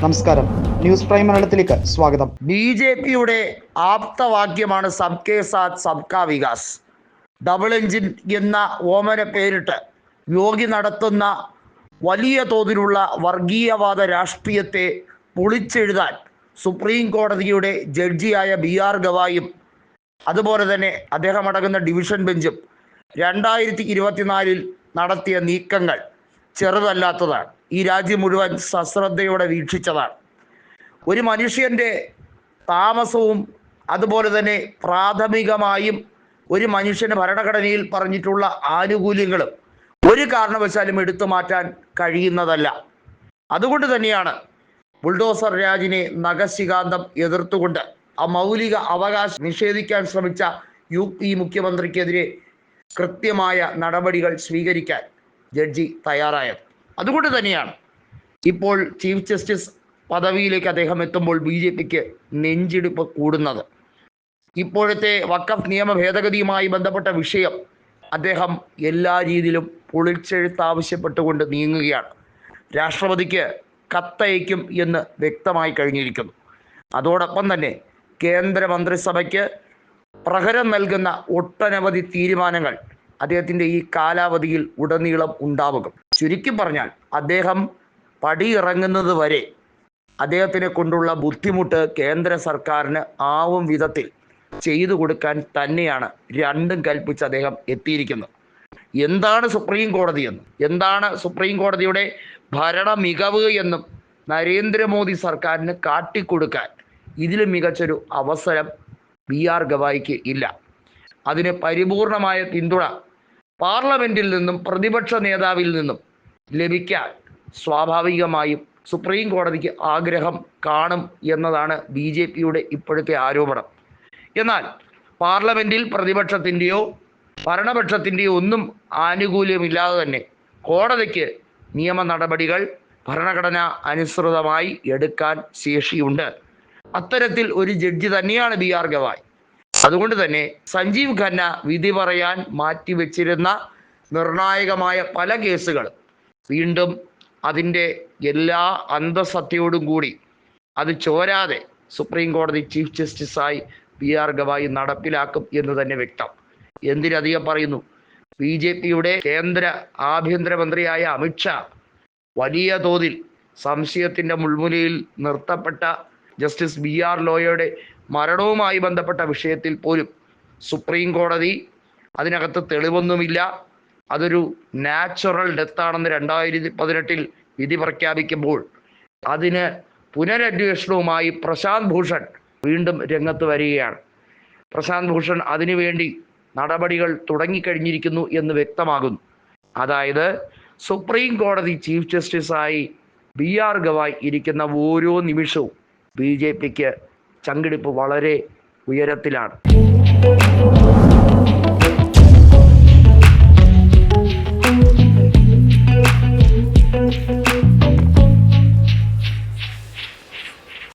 നമസ്കാരം. News prime മലയാളത്തിലേക്ക് സ്വാഗതം. ബി ജെ പിയുടെ ആപ്തവാക്യമാണ് സബ്കെ സാത്ത് സബ്കാ വികാസ്. ഡബിൾ എഞ്ചിൻ എന്ന ഓമന പേരിട്ട് യോഗി നടത്തുന്ന വലിയ തോതിലുള്ള വർഗീയവാദ രാഷ്ട്രീയത്തെ പൊളിച്ചെഴുതാൻ സുപ്രീം കോടതിയുടെ ജഡ്ജിയായ ബി ആർ ഗവായും അതുപോലെ തന്നെ അദ്ദേഹം അടങ്ങുന്ന ഡിവിഷൻ ബെഞ്ചും രണ്ടായിരത്തി ഇരുപത്തിനാലിൽ നടത്തിയ നീക്കങ്ങൾ ചെറുതല്ലാത്തതാണ്. ഈ രാജ്യം മുഴുവൻ സശ്രദ്ധയോടെ വീക്ഷിച്ചതാണ്. ഒരു മനുഷ്യന്റെ താമസവും അതുപോലെ തന്നെ പ്രാഥമികമായും ഒരു മനുഷ്യന് ഭരണഘടനയിൽ പറഞ്ഞിട്ടുള്ള ആനുകൂല്യങ്ങളും ഒരു കാരണവശാലും എടുത്തു മാറ്റാൻ കഴിയുന്നതല്ല. അതുകൊണ്ട് തന്നെയാണ് ബുൾഡോസർ രാജിനെ നഖശികാന്തം എതിർത്തുകൊണ്ട് ആ മൗലിക അവകാശം നിഷേധിക്കാൻ ശ്രമിച്ച യു പി മുഖ്യമന്ത്രിക്കെതിരെ കൃത്യമായ നടപടികൾ സ്വീകരിക്കാൻ ജഡ്ജി തയ്യാറായത്. അതുകൊണ്ട് തന്നെയാണ്. ഇപ്പോൾ ചീഫ് ജസ്റ്റിസ് പദവിയിലേക്ക് അദ്ദേഹം എത്തുമ്പോൾ ബി ജെ പിക്ക് നെഞ്ചിടിപ്പ് കൂടുന്നത്. ഇപ്പോഴത്തെ വക്കഫ് നിയമ ഭേദഗതിയുമായി ബന്ധപ്പെട്ട വിഷയം അദ്ദേഹം എല്ലാ രീതിയിലും പൊളിച്ചെഴുത്ത് ആവശ്യപ്പെട്ടുകൊണ്ട് നീങ്ങുകയാണ്. രാഷ്ട്രപതിക്ക് കത്തയക്കും എന്ന് വ്യക്തമായി കഴിഞ്ഞിരിക്കുന്നു. അതോടൊപ്പം തന്നെ കേന്ദ്രമന്ത്രിസഭയ്ക്ക് പ്രഹരം നൽകുന്ന ഒട്ടനവധി തീരുമാനങ്ങൾ അദ്ദേഹത്തിന്റെ ഈ കാലാവധിയിൽ ഉടനീളം ഉണ്ടാവുക. ചുരുക്കി പറഞ്ഞാൽ അദ്ദേഹം പടിയിറങ്ങുന്നത് വരെ അദ്ദേഹത്തിനെ കൊണ്ടുള്ള ബുദ്ധിമുട്ട് കേന്ദ്ര സർക്കാരിന് ആവും വിധത്തിൽ ചെയ്തു കൊടുക്കാൻ തന്നെയാണ് രണ്ടും കൽപ്പിച്ച് അദ്ദേഹം എത്തിയിരിക്കുന്നത്. എന്താണ് സുപ്രീം കോടതി എന്നും എന്താണ് സുപ്രീം കോടതിയുടെ ഭരണ മികവ് എന്നും നരേന്ദ്രമോദി സർക്കാരിന് കാട്ടിക്കൊടുക്കാൻ ഇതിലും മികച്ചൊരു അവസരം ബി ആർ ഗവായിക്ക് ഇല്ല. അതിന് പരിപൂർണമായ പിന്തുണ പാർലമെന്റിൽ നിന്നും പ്രതിപക്ഷ നേതാവിൽ നിന്നും ലഭിക്കാൻ സ്വാഭാവികമായും സുപ്രീം കോടതിക്ക് ആഗ്രഹം കാണും എന്നതാണ് ബി ജെ പിയുടെ ഇപ്പോഴത്തെ ആരോപണം. എന്നാൽ പാർലമെന്റിൽ പ്രതിപക്ഷത്തിന്റെയോ ഭരണപക്ഷത്തിന്റെയോ ഒന്നും ആനുകൂല്യമില്ലാതെ തന്നെ കോടതിക്ക് നിയമ നടപടികൾ ഭരണഘടന അനുസൃതമായി എടുക്കാൻ ശേഷിയുണ്ട്. അത്തരത്തിൽ ഒരു ജഡ്ജി തന്നെയാണ് ബി ആർ ഗവായ്. അതുകൊണ്ട് തന്നെ സഞ്ജീവ് ഖന്ന വിധി പറയാൻ മാറ്റിവെച്ചിരുന്ന നിർണായകമായ പല കേസുകളും വീണ്ടും അതിന്റെ എല്ലാ അന്തസത്തയോടും കൂടി അത് ചോരാതെ സുപ്രീം കോടതി ചീഫ് ജസ്റ്റിസായി പി ആർ ഗവായി നടപ്പിലാക്കും എന്ന് തന്നെ വ്യക്തം. എന്തിനധികം പറയുന്നു? ബി ജെ പിയുടെ കേന്ദ്ര ആഭ്യന്തരമന്ത്രിയായ അമിത്ഷാ വലിയ തോതിൽ സംശയത്തിന്റെ മുൾമുനയിൽ നിർത്തപ്പെട്ട ജസ്റ്റിസ് ബി ആർ ലോയയുടെ മരണവുമായി ബന്ധപ്പെട്ട വിഷയത്തിൽ പോലും സുപ്രീം കോടതി അതിനകത്ത് തെളിവൊന്നുമില്ല. അതൊരു നാച്ചുറൽ ഡെത്താണെന്ന് രണ്ടായിരത്തി പതിനെട്ടിൽ വിധി പ്രഖ്യാപിക്കുമ്പോൾ അതിന് പുനരന്വേഷണവുമായി പ്രശാന്ത് ഭൂഷൺ വീണ്ടും രംഗത്ത് വരികയാണ്. പ്രശാന്ത് ഭൂഷൺ അതിനുവേണ്ടി നടപടികൾ തുടങ്ങിക്കഴിഞ്ഞിരിക്കുന്നു എന്ന് വ്യക്തമാകുന്നു. അതായത് സുപ്രീം കോടതി ചീഫ് ജസ്റ്റിസായി ബി ആർ ഗവായ് ഇരിക്കുന്ന ഓരോ നിമിഷവും ബി ജെ പിക്ക് ചങ്കിടിപ്പ് വളരെ ഉയരത്തിലാണ്.